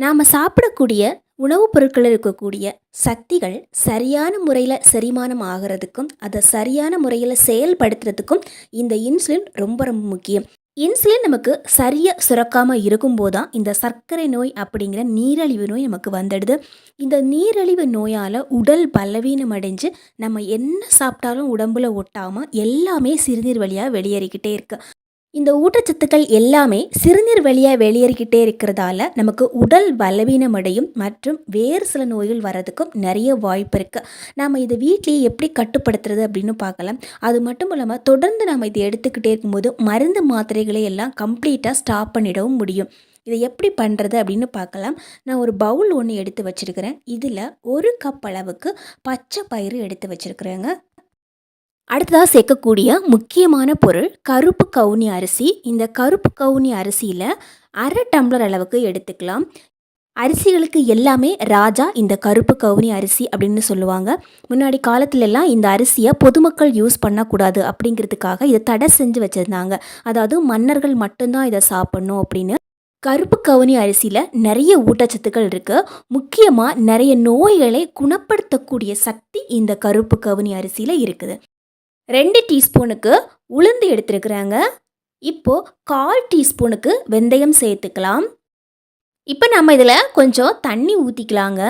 நாம் சாப்பிடக்கூடிய உணவுப் பொருட்களில் இருக்கக்கூடிய சக்திகள் சரியான முறையில் செரிமானம் ஆகிறதுக்கும் அதை சரியான முறையில் செயல்படுத்துறதுக்கும் இந்த இன்சுலின் ரொம்ப ரொம்ப முக்கியம். இன்சுலின் நமக்கு சரியாக சுரக்காமல் இருக்கும்போது தான் இந்த சர்க்கரை நோய் அப்படிங்கிற நீரழிவு நோய் நமக்கு வந்துடுது. இந்த நீரிழிவு நோயால் உடல் பலவீனம் அடைஞ்சு நம்ம என்ன சாப்பிட்டாலும் உடம்புல ஒட்டாமல் எல்லாமே சிறுநீர் வழியாக வெளியேறிக்கிட்டே இருக்குது இந்த ஊட்டச்சத்துக்கள் எல்லாமே சிறுநீர் வழியாக வெளியேறிக்கிட்டே இருக்கிறதால நமக்கு உடல் பலவீனம் அடையும் மற்றும் வேறு சில நோய்கள் வர்றதுக்கும் நிறைய வாய்ப்பு இருக்குது நாம் இதை வீட்லேயே எப்படி கட்டுப்படுத்துறது அப்படின்னு பார்க்கலாம். அது மட்டும் இல்லாமல் தொடர்ந்து நம்ம இதை எடுத்துக்கிட்டே இருக்கும்போது மருந்து மாத்திரைகளை எல்லாம் கம்ப்ளீட்டாக ஸ்டாப் பண்ணிடவும் முடியும். இதை எப்படி பண்ணுறது அப்படின்னு பார்க்கலாம். நான் ஒரு பவுல் ஒன்று எடுத்து வச்சுருக்கிறேன். இதில் ஒரு கப் அளவுக்கு பச்சை பயிறு எடுத்து வச்சுருக்குறேங்க. அடுத்ததாக சேர்க்கக்கூடிய முக்கியமான பொருள் கருப்பு கவுனி அரிசி. இந்த கருப்பு கவுனி அரிசியில் அரை டம்ளர் அளவுக்கு எடுத்துக்கலாம். அரிசிகளுக்கு எல்லாமே ராஜா இந்த கருப்பு கவுனி அரிசி அப்படின்னு சொல்லுவாங்க. முன்னாடி காலத்துலலாம் இந்த அரிசியை பொதுமக்கள் யூஸ் பண்ணக்கூடாது அப்படிங்கிறதுக்காக இதை தடை செஞ்சு வச்சுருந்தாங்க. அதாவது மன்னர்கள் மட்டும்தான் இதை சாப்பிட்ணும் அப்படின்னு. கருப்பு கவுனி அரிசியில் நிறைய ஊட்டச்சத்துக்கள் இருக்குது முக்கியமாக நிறைய நோய்களை குணப்படுத்தக்கூடிய சக்தி இந்த கருப்பு கவுனி அரிசியில் இருக்குது. ரெண்டு டீஸ்பூனுக்கு உளுந்து எடுத்துருக்குறாங்க. இப்போது கால் டீஸ்பூனுக்கு வெந்தயம் சேர்த்துக்கலாம். இப்போ நம்ம இதில் கொஞ்சம் தண்ணி ஊற்றிக்கலாங்க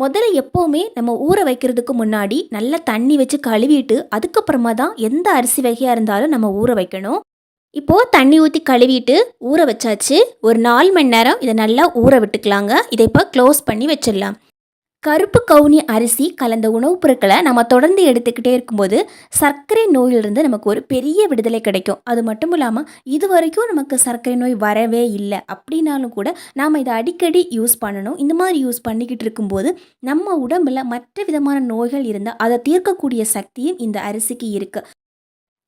முதல்ல எப்போவுமே நம்ம ஊற வைக்கிறதுக்கு முன்னாடி நல்லா தண்ணி வச்சு கழுவிட்டு அதுக்கப்புறமா தான் எந்த அரிசி வகையாக இருந்தாலும் நம்ம ஊற வைக்கணும். இப்போது தண்ணி ஊற்றி கழுவிட்டு ஊற வச்சாச்சு. ஒரு நாலு மணி நேரம் இதை நல்லா ஊற விட்டுக்கலாங்க. இதை இப்போ க்ளோஸ் பண்ணி வச்சிடலாம். கருப்பு கவுனி அரிசி கலந்த உணவுப் பொருட்களை நம்ம தொடர்ந்து எடுத்துக்கிட்டே இருக்கும்போது சர்க்கரை நோயிலிருந்து நமக்கு ஒரு பெரிய விடுதலை கிடைக்கும். அது மட்டும் இல்லாமல் இது வரைக்கும் நமக்கு சர்க்கரை நோய் வரவே இல்லை. அப்படின்னாலும் கூட நாம் இதை அடிக்கடி யூஸ் பண்ணணும். இந்த மாதிரி யூஸ் பண்ணிக்கிட்டு இருக்கும்போது நம்ம உடம்பில் மற்ற விதமான நோய்கள் இருந்தால் அதை தீர்க்கக்கூடிய சக்தியும் இந்த அரிசிக்கு இருக்குது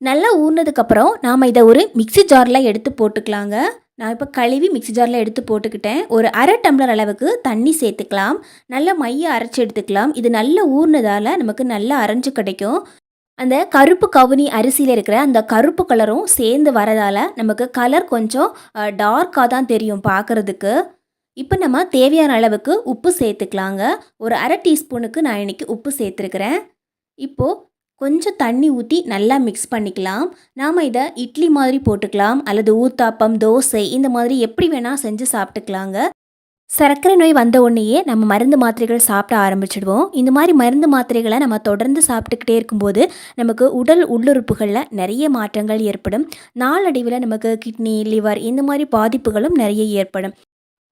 நல்லா ஊறினதுக்கப்புறம் நாம் இதை ஒரு மிக்சி ஜாரில் எடுத்து போட்டுக்கலாங்க. நான் இப்போ கழுவி மிக்சி ஜாரில் எடுத்து போட்டுக்கிட்டேன். ஒரு அரை டம்ளர் அளவுக்கு தண்ணி சேர்த்துக்கலாம். நல்லா மைய அரைச்சி எடுத்துக்கலாம். இது நல்லா ஊறினதால் நமக்கு நல்லா அரைஞ்சு கிடைக்கும். அந்த கருப்பு கவுனி அரிசியில் இருக்கிற அந்த கருப்பு கலரும் சேர்ந்து வரதால் நமக்கு கலர் கொஞ்சம் டார்க்காக தான் தெரியும் பார்க்குறதுக்கு இப்போ நம்ம தேவையான அளவுக்கு உப்பு சேர்த்துக்கலாங்க. ஒரு அரை டீஸ்பூனுக்கு நான் இன்றைக்கி உப்பு சேர்த்துருக்குறேன். இப்போது கொஞ்சம் தண்ணி ஊற்றி நல்லா மிக்ஸ் பண்ணிக்கலாம். நாம் இதை இட்லி மாதிரி போட்டுக்கலாம். அல்லது ஊத்தாப்பம் தோசை இந்த மாதிரி எப்படி வேணால் செஞ்சு சாப்பிட்டுக்கலாங்க. சர்க்கரை நோய் வந்த உடனேயே நம்ம மருந்து மாத்திரைகள் சாப்பிட ஆரம்பிச்சிடுவோம். இந்த மாதிரி மருந்து மாத்திரைகளை நம்ம தொடர்ந்து சாப்பிட்டுக்கிட்டே இருக்கும்போது நமக்கு உடல் உள்ளுறுப்புகளில் நிறைய மாற்றங்கள் ஏற்படும். நாளடைவில் நமக்கு கிட்னி லிவர் இந்த மாதிரி பாதிப்புகளும் நிறைய ஏற்படும்.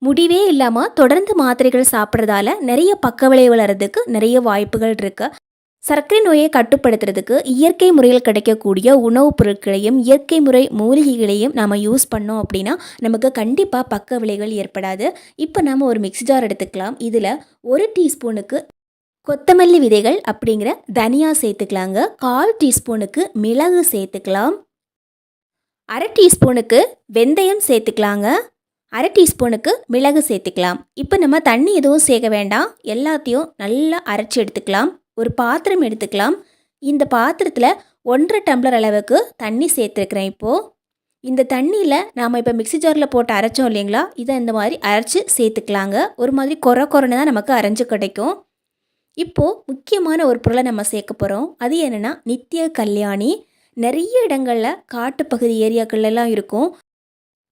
முடிவே இல்லாமல் தொடர்ந்து மாத்திரைகள் சாப்பிட்றதால நிறைய பக்க விளைவு வளர்கிறதுக்கு நிறைய வாய்ப்புகள் இருக்குது சர்க்கரை நோயை கட்டுப்படுத்துறதுக்கு இயற்கை முறையில் கிடைக்கக்கூடிய உணவுப் பொருட்களையும் இயற்கை முறை மூலிகைகளையும் நாம் யூஸ் பண்ணோம் அப்படின்னா நமக்கு கண்டிப்பாக பக்க விளைவுகள் ஏற்படாது. இப்போ நம்ம ஒரு மிக்ஸி ஜார் எடுத்துக்கலாம். இதில் ஒரு டீஸ்பூனுக்கு கொத்தமல்லி விதைகள் அப்படிங்கிற தனியா சேர்த்துக்கலாங்க. கால் டீஸ்பூனுக்கு மிளகு சேர்த்துக்கலாம். அரை டீஸ்பூனுக்கு வெந்தயம் சேர்த்துக்கலாங்க. அரை டீஸ்பூனுக்கு மிளகு சேர்த்துக்கலாம். இப்போ நம்ம தண்ணி எதுவும் சேர்க்க வேண்டாம். எல்லாத்தையும் நல்லா அரைச்சி எடுத்துக்கலாம். ஒரு பாத்திரம் எடுத்துக்கலாம். இந்த பாத்திரத்தில் ஒன்றரை டம்ளர் அளவுக்கு தண்ணி சேர்த்துருக்குறேன் இப்போது இந்த தண்ணியில் நாம் இப்போ மிக்ஸி ஜாரில் போட்டு அரைச்சோம் இல்லைங்களா? இதை இந்த மாதிரி அரைச்சி சேர்த்துக்கலாங்க. ஒரு மாதிரி குறை குறைன்னு தான் நமக்கு அரைஞ்சு கிடைக்கும். இப்போது முக்கியமான ஒரு பொருளை நம்ம சேர்க்க போகிறோம் அது என்னென்னா நித்திய கல்யாணி. நிறைய இடங்களில் காட்டுப்பகுதி ஏரியாக்கள்லாம் இருக்கும்.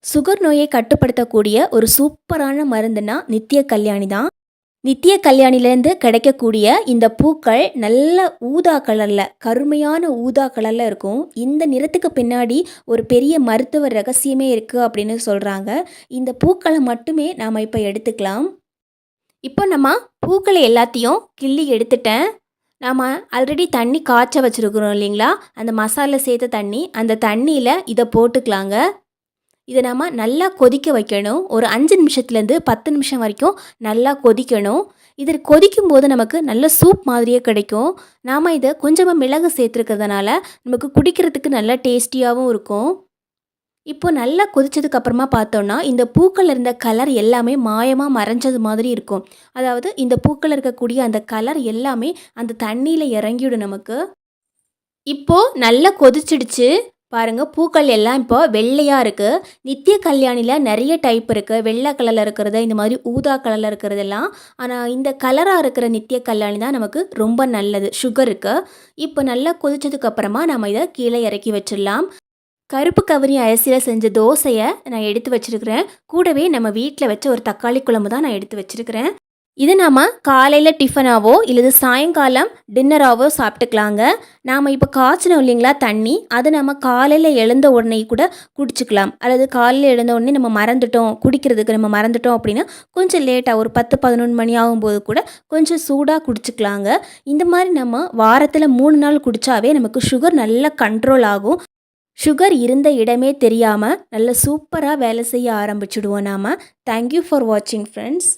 சுகர் நோயை கட்டுப்படுத்தக்கூடிய ஒரு சூப்பரான மருந்துனா நித்திய கல்யாணி தான். நித்திய கல்யாணிலேருந்து கிடைக்கக்கூடிய இந்த பூக்கள் நல்ல ஊதா கலரில் கருமையான ஊதா கலரில் இருக்கும். இந்த நிறத்துக்கு பின்னாடி ஒரு பெரிய மருத்துவ ரகசியமே இருக்குது அப்படின்னு சொல்கிறாங்க இந்த பூக்களை மட்டுமே நாம் இப்போ எடுத்துக்கலாம். இப்போ நம்ம பூக்களை எல்லாத்தையும் கிள்ளி எடுத்துட்டேன். நாம் ஆல்ரெடி தண்ணி காய்ச்ச வச்சுருக்குறோம் இல்லைங்களா? அந்த மசாலா சேர்த்த தண்ணி அந்த தண்ணியில் இதை போட்டுக்கலாங்க. இதை நம்ம நல்லா கொதிக்க வைக்கணும். ஒரு அஞ்சு நிமிஷத்துலேருந்து பத்து நிமிஷம் வரைக்கும் நல்லா கொதிக்கணும். இதில் கொதிக்கும் போது நமக்கு நல்ல சூப் மாதிரியே கிடைக்கும். நாம் இதை கொஞ்சமாக மிளகு சேர்த்துருக்கிறதுனால நமக்கு குடிக்கிறதுக்கு நல்லா டேஸ்டியாகவும் இருக்கும். இப்போ நல்லா கொதிச்சதுக்கு அப்புறமா பார்த்தோன்னா இந்த பூக்கள் இருந்த கலர் எல்லாமே மாயமாக மறைஞ்சது மாதிரி இருக்கும். அதாவது இந்த பூக்கள் இருக்கக்கூடிய அந்த கலர் எல்லாமே அந்த தண்ணியில் இறங்கிவிடும் நமக்கு. இப்போது நல்லா கொதிச்சிடுச்சு. பாருங்க பூக்கள் எல்லாம் இப்போ வெள்ளையாக இருக்குது நித்திய கல்யாணியில் நிறைய டைப் இருக்குது வெள்ளை கலரில் இருக்கிறது இந்த மாதிரி ஊதா கலரில் இருக்கிறதெல்லாம் ஆனால் இந்த கலராக இருக்கிற நித்திய கல்யாணி தான் நமக்கு ரொம்ப நல்லது. சுகருக்கு இப்போ நல்லா கொதிச்சதுக்கப்புறமா நம்ம இதை கீழே இறக்கி வச்சிடலாம். கருப்பு கவரி அரிசியில் செஞ்ச தோசையை நான் எடுத்து வச்சிருக்கிறேன். கூடவே நம்ம வீட்டில் வச்ச ஒரு தக்காளி குழம்பு தான் நான் எடுத்து வச்சுருக்கிறேன். இது நாம் காலையில் டிஃபனாவோ இல்லது சாயங்காலம் டின்னராகவோ சாப்பிட்டுக்கலாங்க. நாம் இப்போ காய்ச்சினோம் இல்லைங்களா தண்ணி அது நம்ம காலையில் எழுந்த உடனே கூட குடிச்சுக்கலாம். அல்லது காலையில் எழுந்த உடனே நம்ம மறந்துட்டோம் குடிக்கிறதுக்கு நம்ம மறந்துட்டோம் அப்படின்னா கொஞ்சம் லேட்டாக ஒரு பத்து பதினொன்று மணி ஆகும்போது கூட கொஞ்சம் சூடாக குடிச்சுக்கலாங்க. இந்த மாதிரி நம்ம வாரத்தில் மூணு நாள் குடித்தாவே நமக்கு சுகர் நல்லா கண்ட்ரோல் ஆகும். சுகர் இருந்த இடமே தெரியாமல் நல்ல சூப்பராக வேலை செய்ய ஆரம்பிச்சிடுவோம் நாம். தேங்க்யூ ஃபார் வாட்சிங் ஃப்ரெண்ட்ஸ்